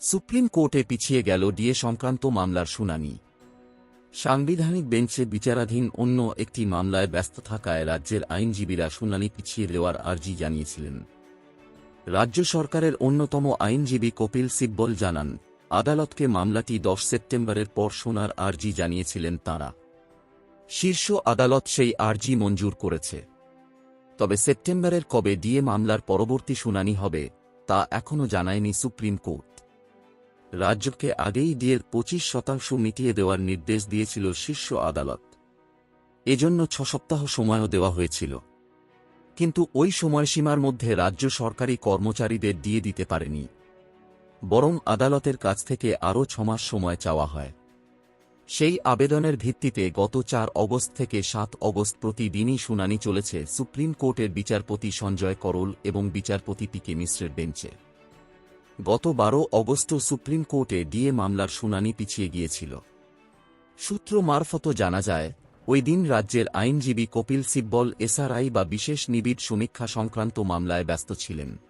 Supreme কোর্টে পিছিয়ে গেল ডিএ সংক্রান্ত মামলার শুনানি। সাংবিধানিক বেঞ্চে বিচারাধীন অন্য একটি মামলায় ব্যস্ত থাকায় রাজ্যের আইনজীবীরা শুনানি পিছিয়ে দেওয়ার আর্জি জানিয়েছিলেন। রাজ্য সরকারের অন্যতম আইনজীবী কপিল সিব্বল জানান, আদালতকে মামলাটি দশ সেপ্টেম্বরের পর শোনার আর্জি জানিয়েছিলেন তাঁরা। শীর্ষ আদালত সেই আর্জি মঞ্জুর করেছে। তবে সেপ্টেম্বরের কবে ডিএ মামলার পরবর্তী শুনানি হবে, তা এখনও জানায়নি সুপ্রিম কোর্ট। রাজ্যকে আগেই ডিএর পঁচিশ শতাংশ মিটিয়ে দেওয়ার নির্দেশ দিয়েছিল শীর্ষ আদালত। এজন্য ছ সপ্তাহ সময়ও দেওয়া হয়েছিল। কিন্তু ওই সময়সীমার মধ্যে রাজ্য সরকারি কর্মচারীদের দিয়ে দিতে পারেনি। বরং আদালতের কাছ থেকে আরও ছমাস সময় চাওয়া হয়। সেই আবেদনের ভিত্তিতে গত চার অগস্ট থেকে সাত অগস্ট প্রতিদিনই শুনানি চলেছে সুপ্রিম কোর্টের বিচারপতি সঞ্জয় করল এবং বিচারপতি পি কে মিশ্রের বেঞ্চে। গত বারো অগস্ট সুপ্রিম কোর্টে ডিএ মামলার শুনানি পিছিয়ে গিয়েছিল। সূত্র মারফত জানা যায়, ওই দিন রাজ্যের আইনজীবী কপিল সিব্বল এসআরআই বা বিশেষ নিবিড় সমীক্ষা সংক্রান্ত মামলায় ব্যস্ত ছিলেন।